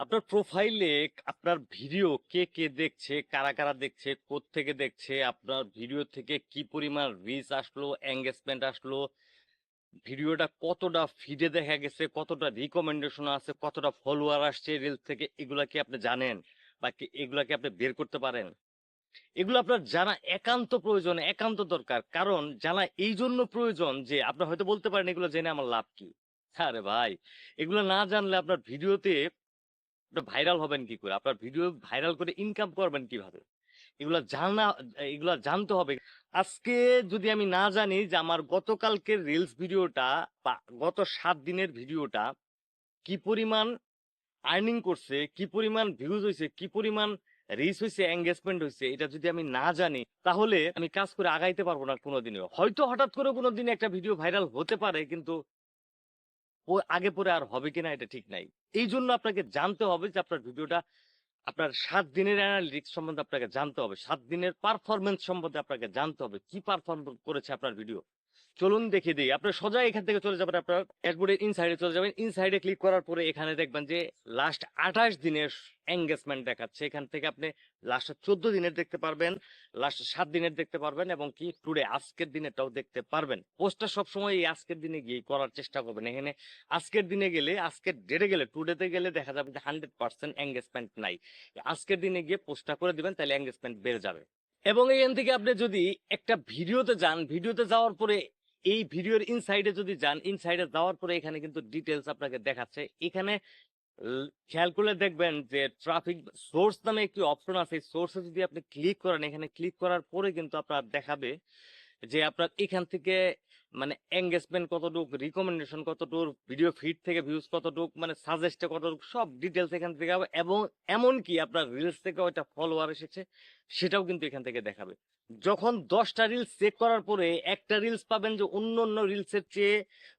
আপনার প্রোফাইলে আপনার ভিডিও কে কে দেখছে, কারা কারা দেখছে থেকে দেখছে, আপনার ভিডিও থেকে কি পরিমাণ রিচ আসলো এঙ্গেজমেন্ট আসলো ভিডিওটা কতটা ফিডে দেখা গেছে, কতটা রিকমেন্ডেশন আছে, কতটা ফলোয়ার আসছে রিলস থেকে, এগুলা কি আপনি জানেন? বা এগুলা কি আপনি বের করতে পারেন? এগুলো আপনার জানা একান্ত প্রয়োজন, একান্ত দরকার। কারণ জানা এই জন্য প্রয়োজন যে আপনি হয়তো বলতে পারেন এগুলো জেনে আমার লাভ কি। আরে ভাই, এগুলো না জানলে আপনার ভিডিওতে ভাইরাল হবেন কি করে? আপনার ভিডিও ভাইরাল করে ইনকাম করবেন কীভাবে? এগুলা জানা, এগুলা জানতে হবে। আজকে যদি আমি না জানি যে আমার গতকালকের রিলস ভিডিওটা বা গত সাত দিনের ভিডিওটা কি পরিমাণ আর্নিং করছে, কি পরিমাণ ভিউজ হয়েছে কি পরিমাণ রিচ হয়েছে এঙ্গেজমেন্ট হয়েছে এটা যদি আমি না জানি, তাহলে আমি কাজ করে আগাইতে পারব না কোনোদিনও। হয়তো হঠাৎ করে কোনোদিন একটা ভিডিও ভাইরাল হতে পারে, কিন্তু আগে পরে আর হবে কিনা, এটা ঠিক নাই। এই জন্য আপনাকে জানতে হবে যে আপনার ভিডিওটা আপনার সাত দিনের অ্যানালিটিক্স সম্বন্ধে আপনাকে জানতে হবে। সাত দিনের পারফরমেন্স সম্বন্ধে আপনাকে জানতে হবে। কি পারফর্ম করেছে আপনার ভিডিও চলুন দেখে দিই। আপনার সোজা এখান থেকে চলে যাবেন, আপনার ড্যাশবোর্ডের ইনসাইডে চলে যাবেন। ইনসাইডে ক্লিক করার পরে এখানে দেখবেন যে লাস্ট আঠাশ দিনের এঙ্গেজমেন্ট দেখাচ্ছে। এখান থেকে আপনি লাস্ট চোদ্দ দিনের দেখতে পারবেন লাস্ট সাত দিনের দেখতে পারবেন এবং কি টুডে আজকের দিনেরটাও দেখতে পারবেন। পোস্টটা সবসময় এই আজকের দিনে গিয়ে করার চেষ্টা করবেন। এখানে আজকের দিনে গেলে, আজকের ডেটে গেলে টুডেতে গেলে দেখা যাবে যে হান্ড্রেড পার্সেন্ট এঙ্গেজমেন্ট নাই। আজকের দিনে গিয়ে পোস্টটা করে দিবেন, তাহলে এঙ্গেজমেন্ট বেড়ে যাবে। এবং এখান থেকে আপনি যদি একটা ভিডিওতে যান, ভিডিওতে যাওয়ার পরে এই ভিডিওর ইনসাইডে যদি যান ইনসাইডে যাওয়ার পরে এখানে কিন্তু ডিটেলস আপনাকে দেখাচ্ছে। এখানে খেয়াল করলে দেখবেন যে ট্রাফিক সোর্স নামে একটি অপশন আছে। সোর্সে যদি আপনি ক্লিক করেন, এখানে ক্লিক করার পরে কিন্তু আপনার দেখাবে যে আপনার এখান থেকে মানে এঙ্গেজমেন্ট কতটুকু রিকমেন্ডেশন কতটুকু ভিডিও ফিড থেকে ভিউজ কতটুকু মানে সাজেস্টে কতটুকু, সব ডিটেলস এখান থেকে হবে এবং এমনকি আপনার রিলস থেকে ওইটা ফলোয়ার এসেছে, সেটাও কিন্তু এখান থেকে দেখাবে। যখন দশটা রিলস চেক করার পরে একটা রিলস পাবেন যে অন্য অন্য রিলসের চেয়ে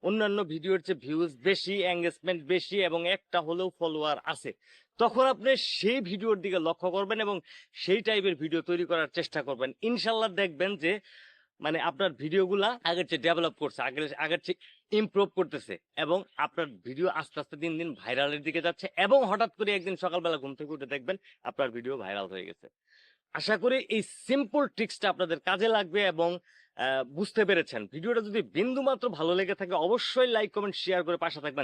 অন্যান্য ভিডিওর চেয়ে ভিউজ বেশি এঙ্গেজমেন্ট বেশি এবং একটা হলেও ফলোয়ার আছে, তখন আপনি সেই ভিডিওর দিকে লক্ষ্য করবেন এবং সেই টাইপের ভিডিও তৈরি করার চেষ্টা করবেন। ইনশাল্লাহ দেখবেন যে মানে আপনার ভিডিওগুলা আগের চেয়ে ডেভেলপ করছে, আগের আগের চেয়ে ইমপ্রুভ করতেছে এবং আপনার ভিডিও আস্তে আস্তে দিন দিন ভাইরালের দিকে যাচ্ছে এবং হঠাৎ করে একদিন সকালবেলা ঘুম থেকে উঠে দেখবেন আপনার ভিডিও ভাইরাল হয়ে গেছে। আশা করি এই সিম্পল ট্রিক্সটা আপনাদের কাজে লাগবে এবং বুঝতে পেরেছেন। ভিডিওটা যদি বিন্দু মাত্র ভালো লেগে থাকে, অবশ্যই লাইক কমেন্ট শেয়ার করে পাশে থাকবেন।